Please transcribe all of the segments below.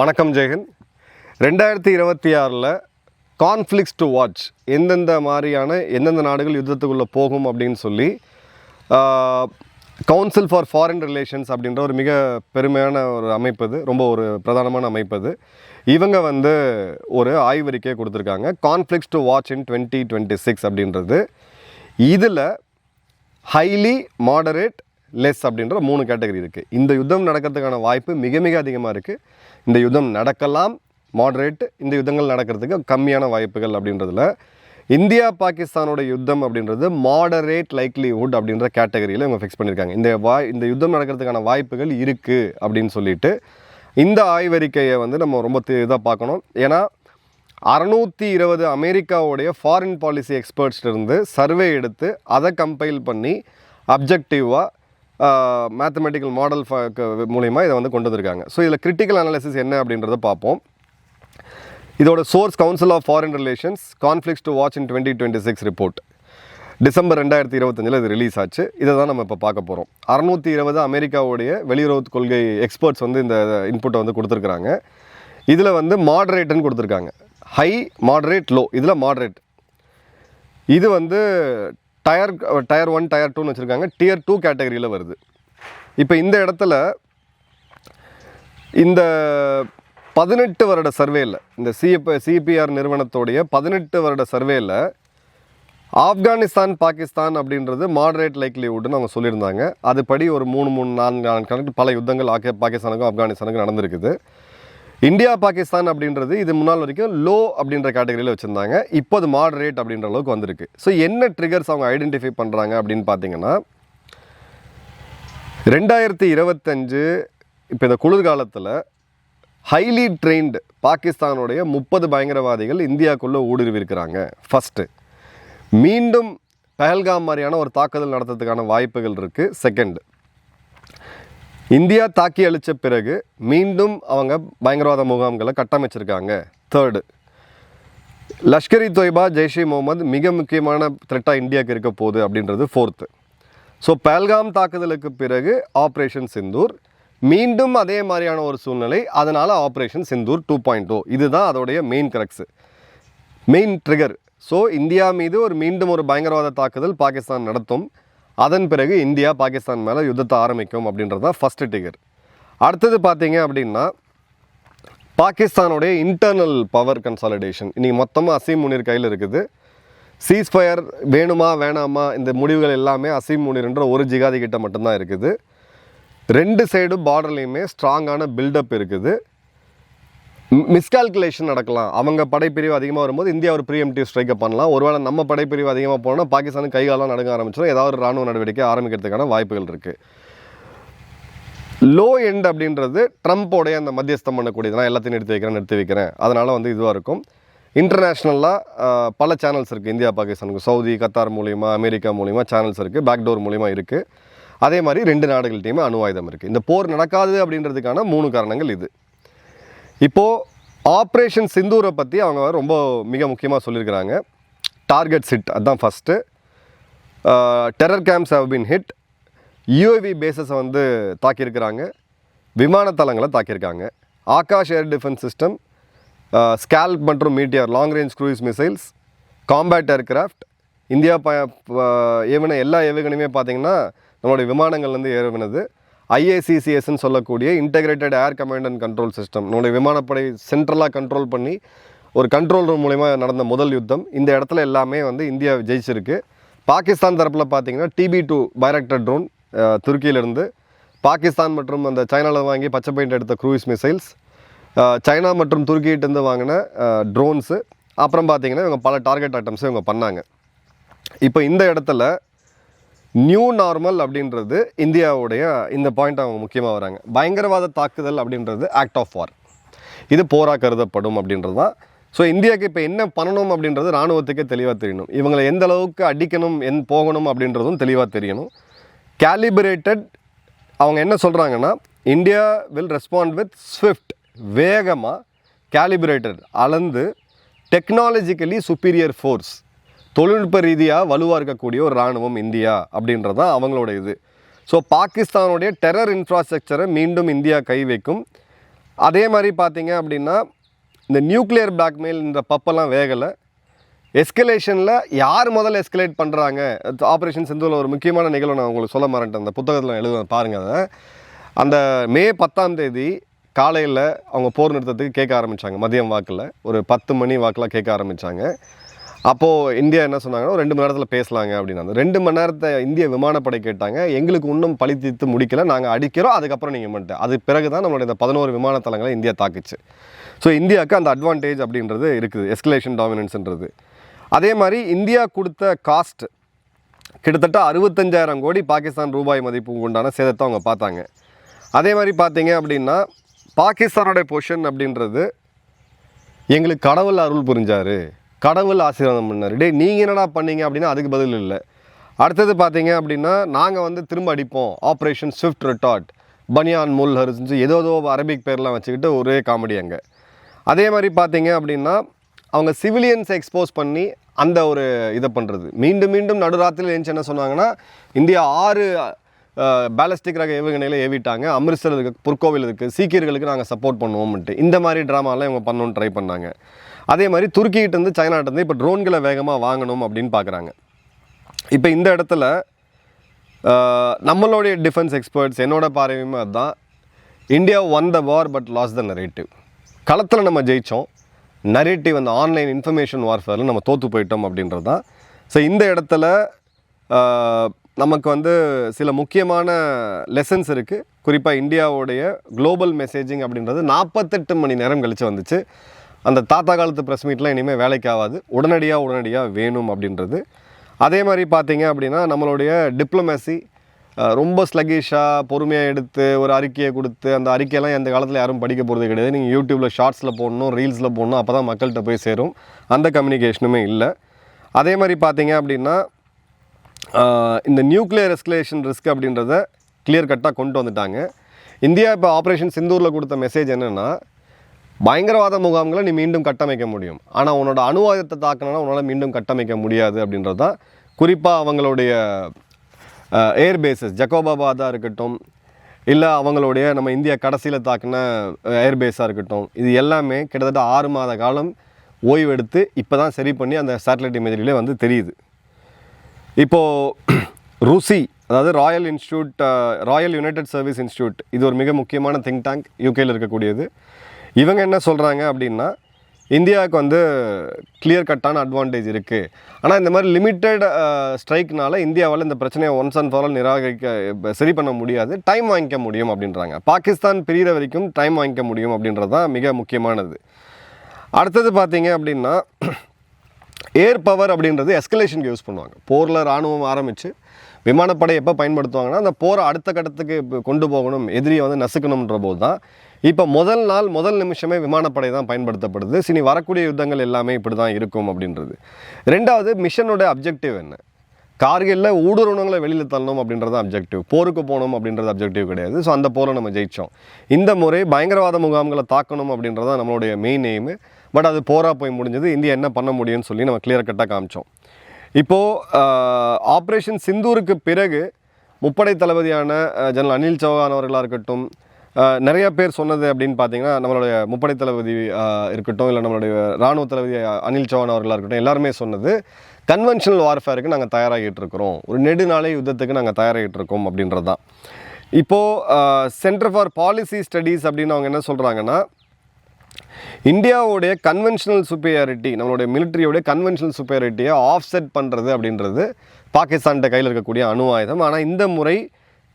வணக்கம் ஜெகன் ரெண்டாயிரத்தி இருபத்தி ஆறில் கான்ஃப்ளிக்ஸ் டு வாட்ச் எந்தெந்த மாதிரியான எந்தெந்த நாடுகள் யுத்தத்துக்குள்ளே போகும் அப்படின்னு சொல்லி கவுன்சில் ஃபார் ஃபாரின் ரிலேஷன்ஸ் அப்படின்ற ஒரு மிக பெருமையான ஒரு அமைப்பு இது ரொம்ப ஒரு பிரதானமான அமைப்பு இது இவங்க வந்து ஒரு ஆய்வறிக்கையை கொடுத்துருக்காங்க conflicts to watch in twenty twenty six அப்படின்றது. இதில் ஹைலி மாடரேட் லெஸ் அப்படின்ற மூணு கேட்டகரி இருக்குது இந்த யுத்தம் நடக்கிறதுக்கான வாய்ப்பு மிக மிக அதிகமாக இருக்குது இந்த யுத்தம் நடக்கலாம் மாடரேட் இந்த யுத்தங்கள் நடக்கிறதுக்கு கம்மியான வாய்ப்புகள் அப்படின்றதுல. இந்தியா பாகிஸ்தானோட யுத்தம் அப்படின்றது மாடரேட் லைக்லிஹுட் அப்படின்ற கேட்டகரியில் இவங்க ஃபிக்ஸ் பண்ணியிருக்காங்க இந்த வாய் இந்த யுத்தம் நடக்கிறதுக்கான வாய்ப்புகள் இருக்குது அப்படின்னு சொல்லிட்டு இந்த ஆய்வறிக்கையை வந்து நம்ம ரொம்ப இதாக பார்க்கணும். ஏன்னா அறநூற்றி இருபது அமெரிக்காவுடைய ஃபாரின் பாலிசி எக்ஸ்பர்ட்ஸ்லேருந்து சர்வே எடுத்து அதை கம்பைல் பண்ணி அப்ஜெக்டிவாக மேத்தமெட்டிக்கல் மாடல் மூலிமா இதை வந்து கொண்டு வந்திருக்காங்க ஸோ இதில் கிரிட்டிக்கல் அனாலிசிஸ் என்ன அப்படின்றத பார்ப்போம். இதோட source council of foreign relations conflicts to watch in twenty twenty six report December ரெண்டாயிரத்தி இருபத்தஞ்சில் இது ரிலீஸ் ஆச்சு. இதை தான் நம்ம இப்போ பார்க்க போகிறோம் அறநூற்றி இருபது அமெரிக்காவுடைய வெளியுறவு கொள்கை எக்ஸ்பர்ட்ஸ் வந்து இந்த இன்புட்டை வந்து கொடுத்துருக்குறாங்க. இதில் வந்து மாடரேட்டுன்னு கொடுத்துருக்காங்க. ஹை மாடரேட் லோ இதில் மாடரேட் இது வந்து டயர் டயர் ஒன் டயர் டூன்னு வச்சுருக்காங்க. டியர் டூ கேட்டகரியில் வருது. இப்போ இந்த இடத்துல இந்த பதினெட்டு வருட சர்வேயில் இந்த சிஎப் சிபிஆர் நிறுவனத்தோடைய பதினெட்டு வருட சர்வேயில் ஆப்கானிஸ்தான் பாகிஸ்தான் அப்படின்றது மாடரேட் லைக்லிவுட்னு அவங்க சொல்லியிருந்தாங்க. அதுபடி ஒரு மூணு மூணு நான்கு நான்கு கணக்கு பல யுத்தங்கள் ஆக்கே பாகிஸ்தானுக்கும் ஆப்கானிஸ்தானுக்கும் நடந்திருக்குது. இந்தியா பாகிஸ்தான் அப்படின்றது இது முன்னாள் வரைக்கும் லோ அப்படின்ற கேட்டகரியில் வச்சுருந்தாங்க. இப்போ அது மாடரேட் அப்படின்ற அளவுக்கு வந்திருக்கு. ஸோ என்ன ட்ரிகர்ஸ் அவங்க ஐடென்டிஃபை பண்ணுறாங்க அப்படின்னு பார்த்தீங்கன்னா ரெண்டாயிரத்தி இருபத்தஞ்சு இப்போ இந்த குளிர்காலத்தில் ஹைலி ட்ரெயின்டு பாகிஸ்தானுடைய முப்பது பயங்கரவாதிகள் இந்தியாவுக்குள்ளே ஊடுருவி இருக்கிறாங்க ஃபஸ்ட்டு மீண்டும் பஹல்காம் மாதிரியான ஒரு தாக்குதல் நடத்துறதுக்கான வாய்ப்புகள் இருக்குது செகண்ட் இந்தியா தாக்கி அழித்த பிறகு மீண்டும் அவங்க பயங்கரவாத முகாம்களை கட்டமைச்சிருக்காங்க. தேர்டு லஷ்கர் இ தொய்பா ஜெய்ஷே முகமது மிக முக்கியமான த்ரெட்டாக இந்தியாவுக்கு இருக்க போகுது அப்படின்றது ஃபோர்த்து ஸோ பல்காம் தாக்குதலுக்கு பிறகு ஆப்ரேஷன் சிந்தூர் மீண்டும் அதே மாதிரியான ஒரு சூழ்நிலை அதனால் operation Sindoor two point O இதுதான் அதோடைய main crux main trigger so India மீது ஒரு மீண்டும் ஒரு பயங்கரவாத தாக்குதல் பாகிஸ்தான் நடத்தும். அதன் பிறகு இந்தியா பாகிஸ்தான் மேலே யுத்தத்தை ஆரம்பிக்கும் அப்படின்றது தான் ஃபஸ்ட்டு டிகர் அடுத்தது பார்த்தீங்க அப்படின்னா பாகிஸ்தானுடைய இன்டர்னல் பவர் கன்சாலிடேஷன் இன்றைக்கி மொத்தமாக அசீம் முனீர் கையில் இருக்குது. சீஸ்ஃபயர் வேணுமா வேணாமா இந்த முடிவுகள் எல்லாமே அசீம் முனீர்ன்ற ஒரு ஜிகாதி கிட்ட மட்டும்தான் இருக்குது. ரெண்டு சைடு பார்டர்லேயுமே ஸ்ட்ராங்கான பில்டப் இருக்குது. மிஸ்கால்குலேஷன் நடக்கலாம். அவங்க படைப்பிரிவு அதிகமாக வரும்போது இந்தியா ஒரு ப்ரீஎம்டிவ் ஸ்ட்ரைக்கை பண்ணலாம். ஒருவேளை நம்ம படைப்பிரிவு அதிகமாக போனால் பாகிஸ்தானுக்கு கைகாலம் நடக்க ஆரம்பிச்சிடும் ஏதாவது ஒரு ராணுவ நடவடிக்கை ஆரம்பிக்கிறதுக்கான வாய்ப்புகள் இருக்குது லோ எண்ட் அப்படின்றது ட்ரம்ப்போடைய அந்த மத்தியஸ்தம் பண்ணக்கூடியது. நான் எல்லாத்தையும் நிறுத்தி வைக்கிறேன் நிறுத்தி வைக்கிறேன். அதனால் வந்து இதுவாக இருக்கும். இன்டர்நேஷ்னலாக பல சேனல்ஸ் இருக்குது இந்தியா பாகிஸ்தானுக்கு சவுதி கத்தார் மூலிமா அமெரிக்கா மூலிமா சேனல்ஸ் இருக்குது பேக்டோர் மூலிமா இருக்குது அதே மாதிரி ரெண்டு நாடுகள்கிட்டையுமே அணு ஆயுதம் இருக்குது இந்த போர் நடக்காது அப்படின்றதுக்கான மூணு காரணங்கள் இது. இப்போது ஆப்ரேஷன் சிந்தூரை பற்றி அவங்க ரொம்ப மிக முக்கியமாக சொல்லியிருக்கிறாங்க. டார்கெட் சிட் அதுதான் first terror camps have been hit UAV பேஸஸை வந்து தாக்கியிருக்கிறாங்க. விமான தளங்களை தாக்கியிருக்காங்க. Akash air defence system SCALP மற்றும் Meteor long range cruise missiles combat aircraft India ப ஏவின எல்லா ஏவுகணையுமே பார்த்தீங்கன்னா நம்மளுடைய விமானங்கள்லேருந்து ஏவுனது. ஐஏசிசிஎஸ்ன்னு சொல்லக்கூடிய integrated air command and control system நம்மளுடைய விமானப்படை சென்ட்ரலாக கண்ட்ரோல் பண்ணி ஒரு கண்ட்ரோல் ரூம் மூலிமா நடந்த முதல் யுத்தம். இந்த இடத்துல எல்லாமே வந்து இந்தியா ஜெயிச்சிருக்கு. பாகிஸ்தான் தரப்பில் பார்த்தீங்கன்னா டிபி டூ பைரக்டர் ட்ரோன் துருக்கியிலிருந்து பாகிஸ்தான் மற்றும் அந்த சைனாவில் வாங்கி பச்சை பெயிண்ட் எடுத்த க்ரூஸ் மிசைல்ஸ் சைனா மற்றும் துருக்கியிட்டேருந்து வாங்கின ட்ரோன்ஸு அப்புறம் பார்த்தீங்கன்னா இவங்க பல டார்கெட் ஐட்டம்ஸும் இவங்க பண்ணாங்க. இப்போ இந்த இடத்துல நியூ நார்மல் அப்படின்றது இந்தியாவுடைய இந்த பாயிண்ட் அவங்க முக்கியமாக வராங்க. பயங்கரவாத தாக்குதல் அப்படின்றது ஆக்ட் ஆஃப் வார் இது போராக கருதப்படும் அப்படின்றது தான். ஸோ இந்தியாவுக்கு இப்போ என்ன பண்ணணும் அப்படின்றது ராணுவத்துக்கே தெளிவாக தெரியணும். இவங்களை எந்த அளவுக்கு அடிக்கணும் என் போகணும் அப்படின்றதும் தெளிவாக தெரியணும். கேலிபரேட்டட் அவங்க என்ன சொல்கிறாங்கன்னா India will respond with swift வேகமாக கேலிபரேட்டட் அளந்து டெக்னாலஜிக்கலி சுப்பீரியர் ஃபோர்ஸ் தொழில்நுட்ப ரீதியாக வலுவாக இருக்கக்கூடிய ஒரு இராணுவம் இந்தியா அப்படின்றது தான் அவங்களோட இது. ஸோ பாகிஸ்தானுடைய டெரர் இன்ஃப்ராஸ்ட்ரக்சரை மீண்டும் இந்தியா கை வைக்கும். அதே மாதிரி பார்த்தீங்க அப்படின்னா இந்த நியூக்ளியர் பிளாக்மெயில் இந்த பப்பெல்லாம் வேகலை. எஸ்கலேஷனில் யார் முதல்ல எஸ்கலேட் பண்ணுறாங்க ஆப்ரேஷன் சிந்துவில் ஒரு முக்கியமான நிகழ்வு நான் உங்களுக்கு சொல்ல மாட்டேன் அந்த புத்தகத்தில் எழுத பாருங்கள் அதை. அந்த மே பத்தாம் தேதி காலையில் அவங்க போர் நிறுத்தத்துக்கு கேட்க ஆரம்பித்தாங்க மதியம் வாக்கில். ஒரு பத்து மணி வாக்கில் கேட்க ஆரம்பித்தாங்க அப்போது இந்தியா என்ன சொன்னாங்கன்னா ஒரு ரெண்டு மணி நேரத்தில் பேசலாங்க அப்படின்னா அந்த ரெண்டு மணி நேரத்தை இந்திய விமானப்படை கேட்டாங்க. எங்களுக்கு இன்னும் பழி தீர்த்து முடிக்கல. நாங்கள் அடிக்கிறோம். அதுக்கப்புறம் நீங்கள் மட்டும். அது பிறகு தான் நம்மளுடைய இந்த பதினோரு விமான தளங்களை இந்தியா தாக்குச்சு. ஸோ இந்தியாவுக்கு அந்த அட்வான்டேஜ் அப்படின்றது இருக்குது. எஸ்கலேஷன் டாமினன்ஸ்ன்றது அதே மாதிரி இந்தியா கொடுத்த காஸ்ட் கிட்டத்தட்ட அறுபத்தஞ்சாயிரம் கோடி பாகிஸ்தான் ரூபாய் மதிப்பு உண்டான சேதத்தை அவங்க பார்த்தாங்க. அதே மாதிரி பார்த்தீங்க அப்படின்னா பாகிஸ்தானோட பொஷன் அப்படின்றது எங்களுக்கு கடவுள் அருள் புரிஞ்சாரு. கடவுள் ஆசீர்வாதம் பண்ணார். டே நீங்கள் என்னடா பண்ணீங்க அப்படின்னா அதுக்கு பதில் இல்லை. அடுத்தது பார்த்தீங்க அப்படின்னா நாங்கள் வந்து திரும்ப அடிப்போம். ஆப்ரேஷன் ஸ்விஃப்ட் ரிட்டார்ட் பனியான் முல் ஹரிசன்ஸ் ஏதோ ஏதோ அரபிக் பேர்லாம் வச்சுக்கிட்டு ஒரே காமெடி அங்கே. அதே மாதிரி பார்த்தீங்க அப்படின்னா அவங்க சிவிலியன்ஸை எக்ஸ்போஸ் பண்ணி அந்த ஒரு இதை பண்ணுறது மீண்டும் மீண்டும் நடுராத்திரியில் எழுந்துச்சு என்ன சொன்னாங்கன்னா இந்தியா ஆறு பேலஸ்டிக் ரக ஏவுகணையில் ஏவிட்டாங்க. அமிர்தசர் இருக்குது புற்கோவில் இருக்குது சீக்கியர்களுக்கு நாங்கள் சப்போர்ட் பண்ணுவோம்ட்டு இந்த மாதிரி ட்ராமாலாம் இவங்க பண்ணணும்னு ட்ரை பண்ணாங்க. அதே மாதிரி துருக்கிகிட்டேருந்து சைனாட்டேருந்து இப்போ ட்ரோன்களை வேகமாக வாங்கணும் அப்படின்னு பார்க்குறாங்க இப்போ இந்த இடத்துல நம்மளுடைய டிஃபென்ஸ் எக்ஸ்பர்ட்ஸ் என்னோட பார்வையுமே அதுதான். India won the war but lost the narrative களத்தில் நம்ம ஜெயித்தோம் நரேட்டிவ் அந்த ஆன்லைன் இன்ஃபர்மேஷன் வார்ஃபேரில் நம்ம தோற்று போயிட்டோம் அப்படின்றது தான் ஸோ இந்த இடத்துல நமக்கு வந்து சில முக்கியமான லெசன்ஸ் இருக்குது குறிப்பாக இந்தியாவுடைய குளோபல் மெசேஜிங் அப்படின்றது நாற்பத்தெட்டு மணி நேரம் கழித்து வந்துச்சு. அந்த தாத்தா காலத்து ப்ரெஸ் மீட்லாம் இனிமேல் வேலைக்கு ஆகாது. உடனடியாக உடனடியாக வேணும் அப்படின்றது. அதே மாதிரி பார்த்தீங்க அப்படின்னா நம்மளுடைய டிப்ளமேசி ரொம்ப ஸ்லகிஷாக பொறுமையாக எடுத்து ஒரு அறிக்கையை கொடுத்து அந்த அறிக்கையெல்லாம் எந்த காலத்தில் யாரும் படிக்க போகிறது கிடையாது. நீங்கள் யூடியூப்பில் ஷார்ட்ஸில் போடணும் ரீல்ஸில் போடணும் அப்போ தான் மக்கள்கிட்ட போய் சேரும். அந்த கம்யூனிகேஷனுமே இல்லை. அதே மாதிரி பார்த்தீங்க அப்படின்னா இந்த நியூக்ளியர் எஸ்கலேஷன் ரிஸ்க் அப்படின்றத கிளியர் கட்டாக கொண்டு வந்துட்டாங்க. இந்தியா இப்போ ஆப்ரேஷன் சிந்தூரில் கொடுத்த மெசேஜ் என்னென்னா பயங்கரவாத முகாம்களை நீ மீண்டும் கட்டமைக்க முடியும். ஆனால் உன்னோட அணுவாயுதத்தை தாக்கணும்னா உன்னால் மீண்டும் கட்டமைக்க முடியாது அப்படின்றது தான். குறிப்பாக அவங்களுடைய ஏர் பேசஸ் ஜக்கோபாபாதாக இருக்கட்டும் இல்லை அவங்களுடைய நம்ம இந்தியா கடைசியில் தாக்கின ஏர் பேஸாக இருக்கட்டும் இது எல்லாமே கிட்டத்தட்ட ஆறு மாத காலம் ஓய்வெடுத்து இப்போ தான் சரி பண்ணி அந்த சேட்டலைட் இமேஜரியிலே வந்து தெரியுது. இப்போது ருசி அதாவது royal institute royal united service institute இது ஒரு மிக முக்கியமான திங்க் டேங்க் யூகேயில் இருக்கக்கூடியது. இவங்க என்ன சொல்கிறாங்க அப்படின்னா இந்தியாவுக்கு வந்து கிளியர் கட்டான அட்வான்டேஜ் இருக்குது ஆனால் இந்த மாதிரி லிமிட்டட் ஸ்ட்ரைக்னால இந்தியாவால் இந்த பிரச்சனையை ஒன்ஸ் அண்ட் ஃபார் நிராகரிக்க சரி பண்ண முடியாது. டைம் வாங்கிக்க முடியும் அப்படின்றாங்க. பாகிஸ்தான் பிரிகிற வரைக்கும் டைம் வாங்கிக்க முடியும் அப்படின்றது தான் மிக முக்கியமானது. அடுத்தது பார்த்தீங்க அப்படின்னா ஏர் பவர் அப்படின்றது எஸ்கலேஷனுக்கு யூஸ் பண்ணுவாங்க. போரில் ராணுவம் ஆரம்பித்து விமானப்படை எப்போ பயன்படுத்துவாங்கன்னா அந்த போரை அடுத்த கட்டத்துக்கு கொண்டு போகணும் எதிரியை வந்து நசுக்கணுன்ற போது தான் இப்போ முதல் நாள் முதல் நிமிஷமே விமானப்படை தான் பயன்படுத்தப்படுது. சினி வரக்கூடிய யுத்தங்கள் எல்லாமே இப்படி தான் இருக்கும் அப்படின்றது. ரெண்டாவது மிஷனோட அப்ஜெக்டிவ் என்ன? கார்கில்ல ஊடுருவனங்களை வெளியில் தள்ளணும் அப்படின்றது அப்ஜெக்டிவ். போருக்கு போகணும் அப்படின்றது அப்ஜெக்டிவ் கிடையாது. ஸோ அந்த போரை நம்ம ஜெயித்தோம் இந்த முறை பயங்கரவாத முகாம்களை தாக்கணும் அப்படின்றது தான் நம்மளுடைய மெயின் எய்மு பட் அது போராக போய் முடிஞ்சது. இந்தியா என்ன பண்ண முடியும்னு சொல்லி நம்ம கிளியர் கட்டாக காமிச்சோம். இப்போது ஆப்ரேஷன் சிந்தூருக்கு பிறகு முப்படை தளபதியான ஜெனரல் அனில் சௌஹான் அவர்களாக இருக்கட்டும் நிறைய பேர் சொன்னது அப்படின்னு பார்த்தீங்கன்னா நம்மளுடைய முப்படை தளபதி இருக்கட்டும் இல்லை நம்மளுடைய இராணுவ தளபதி அனில் சௌஹான் அவர்களாக இருக்கட்டும் எல்லாருமே சொன்னது கன்வென்ஷனல் வார்ஃபேருக்கு நாங்கள் தயாராகிட்டு இருக்கிறோம். ஒரு நெடுநாளை யுத்தத்துக்கு நாங்கள் தயாராகிட்டு இருக்கோம் அப்படின்றது. தான் இப்போது சென்டர் ஃபார் பாலிசி ஸ்டடீஸ் அப்படின்னு அவங்க என்ன சொல்கிறாங்கன்னா இந்தியாவுடைய கன்வென்ஷனல் சுப்பீரியாரிட்டி நம்மளுடைய மிலிட்ரியோடைய கன்வென்ஷனல் சுப்பீரியாரிட்டியை ஆஃப்செட் பண்ணுறது அப்படின்றது பாகிஸ்தான்கிட்ட கையில் இருக்கக்கூடிய அணு ஆயுதம். ஆனால் இந்த முறை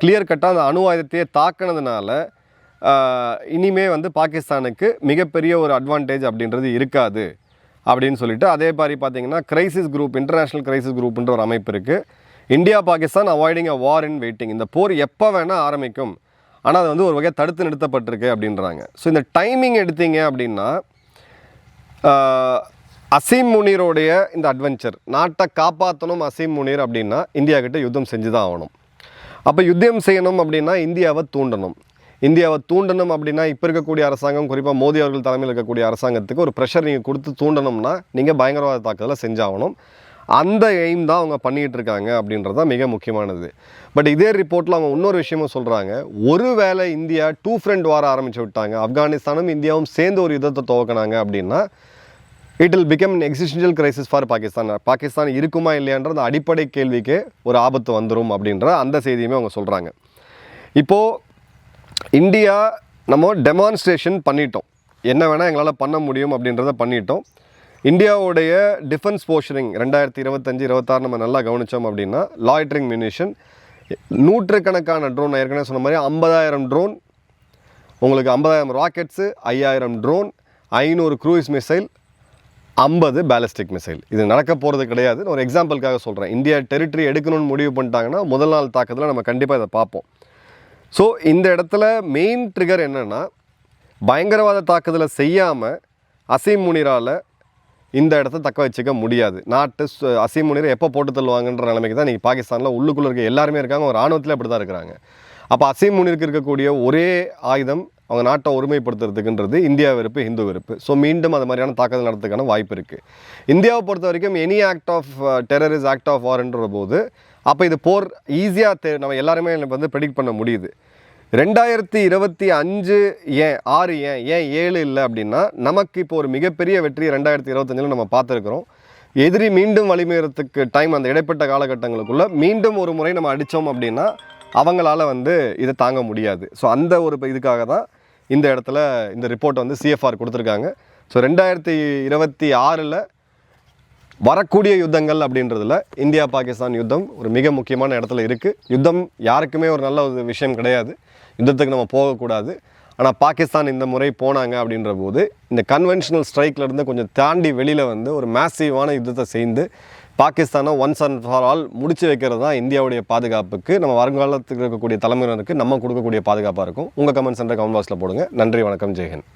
கிளியர் கட்டாக அந்த அணு ஆயுதத்தையே தாக்கினதுனால இனிமே வந்து பாகிஸ்தானுக்கு மிகப்பெரிய ஒரு அட்வான்டேஜ் அப்படின்றது இருக்காது அப்படின்னு சொல்லிட்டு அதே மாதிரி பார்த்தீங்கன்னா கிரைசிஸ் குரூப் இன்டர்நேஷ்னல் கிரைசிஸ் குரூப்ன்ற ஒரு அமைப்பு இருக்குது India Pakistan avoiding a war in waiting இந்த போர் எப்போ வேணால் ஆரம்பிக்கும். ஆனால் அது வந்து ஒரு வகையாக தடுத்து நிறுத்தப்பட்டிருக்கு அப்படின்றாங்க. ஸோ இந்த டைமிங் எடுத்தீங்க அப்படின்னா அசீம் முனீரோடைய இந்த அட்வென்ச்சர் நாட்டை காப்பாற்றணும் அசீம் முனீர் அப்படின்னா இந்தியா கிட்ட யுத்தம் செஞ்சு தான் ஆகணும். அப்போ யுத்தம் செய்யணும் அப்படின்னா இந்தியாவை தூண்டணும். இந்தியாவை தூண்டணும் அப்படின்னா இப்போ இருக்கக்கூடிய அரசாங்கம் குறிப்பாக மோடி அவர்கள் தலைமையில் இருக்கக்கூடிய அரசாங்கத்துக்கு ஒரு ப்ரெஷர் நீங்கள் கொடுத்து தூண்டணும்னா நீங்கள் பயங்கரவாத தாக்குதலை செஞ்சாகணும். அந்த எய்ம் தான் அவங்க பண்ணிகிட்டு இருக்காங்க அப்படின்றது தான் மிக முக்கியமானது. பட் இதே ரிப்போர்ட்டில் அவங்க இன்னொரு விஷயமும் சொல்கிறாங்க ஒருவேளை இந்தியா டூ ஃப்ரெண்ட் வார ஆரம்பிச்சு விட்டாங்க. ஆப்கானிஸ்தானும் இந்தியாவும் சேர்ந்து ஒரு யுத்தத்தை துவக்கினாங்க அப்படின்னா it will become existential crisis for Pakistan. Pakistan இருக்குமா இல்லையான்ற அந்த அடிப்படை கேள்விக்கு ஒரு ஆபத்து வந்துடும் அப்படின்ற அந்த செய்தியுமே அவங்க சொல்கிறாங்க இப்போது இந்தியா நம்ம டெமான்ஸ்ட்ரேஷன் பண்ணிட்டோம். என்ன வேணால் எங்களால் பண்ண முடியும் அப்படின்றத பண்ணிட்டோம். இந்தியாவுடைய டிஃபென்ஸ் போஷனிங் ரெண்டாயிரத்தி இருபத்தஞ்சு இருபத்தாறு நம்ம நல்லா கவனித்தோம் அப்படின்னா லாய்ட்ரிங் மினிஷன் நூற்றுக்கணக்கான ட்ரோன் நான் ஏற்கனவே சொன்ன மாதிரி ஐம்பதாயிரம் ட்ரோன் உங்களுக்கு ஐம்பதாயிரம் ராக்கெட்ஸு ஐயாயிரம் ட்ரோன் ஐநூறு க்ரூஸ் மிசைல் ஐம்பது பேலஸ்டிக் மிசைல் இது நடக்க போகிறது கிடையாது. நான் ஒரு எக்ஸாம்பிளுக்காக சொல்கிறேன் இந்தியா டெரிட்டரி எடுக்கணும்னு முடிவு பண்ணிட்டாங்கன்னா முதல் நாள் தாக்கத்தில் நம்ம கண்டிப்பாக இதை பார்ப்போம். ஸோ இந்த இடத்துல மெயின் ட்ரிகர் என்னென்னா பயங்கரவாத தாக்குதலை செய்யாமல் அசீம் முனிரால் இந்த இடத்த தக்க வச்சுக்க முடியாது. நாட்டு சு- அசீம் முனிரை எப்போ போட்டு தள்ளுவாங்கன்ற நிலைமைக்கு தான் நீங்கள் பாகிஸ்தானில் உள்ளுக்குள்ளே இருக்க எல்லாருமே இருக்காங்க. ஒரு ராணுவத்தில் அப்படி தான் இருக்கிறாங்க. அப்போ அசீம் முனிருக்கு இருக்கக்கூடிய ஒரே ஆயுதம் அவங்க நாட்டை ஒருமைப்படுத்துறதுக்குன்றது இந்தியா வெறுப்பு ஹிந்து வெறுப்பு. ஸோ மீண்டும் அது மாதிரியான தாக்குதல் நடத்துக்கான வாய்ப்பு இருக்குது இந்தியாவை பொறுத்த வரைக்கும் any act of terrorism act of வார்ன்ற போது அப்போ இது போர் ஈஸியாக நம்ம எல்லாருமே வந்து ப்ரெடிக்ட் பண்ண முடியுது. ரெண்டாயிரத்தி இருபத்தி அஞ்சு ஏன் ஆறு ஏன் ஏன் ஏழு இல்லை அப்படின்னா நமக்கு இப்போ ஒரு மிகப்பெரிய வெற்றி ரெண்டாயிரத்தி இருபத்தஞ்சில் நம்ம பார்த்துருக்குறோம். எதிரி மீண்டும் வலிமையறதுக்கு டைம் அந்த இடைப்பட்ட காலகட்டங்களுக்குள்ள மீண்டும் ஒரு முறை நம்ம அடித்தோம் அப்படின்னா அவங்களால வந்து இதை தாங்க முடியாது. ஸோ அந்த ஒரு இதுக்காக தான் இந்த இடத்துல இந்த ரிப்போர்ட் வந்து சிஎஃப்ஆர் கொடுத்துருக்காங்க. ஸோ ரெண்டாயிரத்தி இருபத்தி ஆறில் வரக்கூடிய யுத்தங்கள் அப்படின்றதுல இந்தியா பாகிஸ்தான் யுத்தம் ஒரு மிக முக்கியமான இடத்துல இருக்குது யுத்தம் யாருக்குமே ஒரு நல்ல ஒரு விஷயம் கிடையாது. யுத்தத்துக்கு நம்ம போகக்கூடாது. ஆனால் பாகிஸ்தான் இந்த முறை போனாங்க அப்படின்ற போது இந்த கன்வென்ஷனல் ஸ்ட்ரைக்லேருந்து கொஞ்சம் தாண்டி வெளியில் வந்து ஒரு மேசிவான யுத்தத்தை செய்து பாகிஸ்தானை ஒன்ஸ் அண்ட் ஃபார் ஆல் முடிச்சு வைக்கிறது தான் இந்தியாவுடைய பாதுகாப்புக்கு நம்ம வருங்காலத்துக்கு இருக்கக்கூடிய தலைமுறையினருக்கு நம்ம கொடுக்கக்கூடிய பாதுகாப்பாக இருக்கும். உங்கள் கமெண்ட் சென்டர் கமெண்ட் பாக்ஸில் போடுங்க. நன்றி வணக்கம் ஜெயஹன்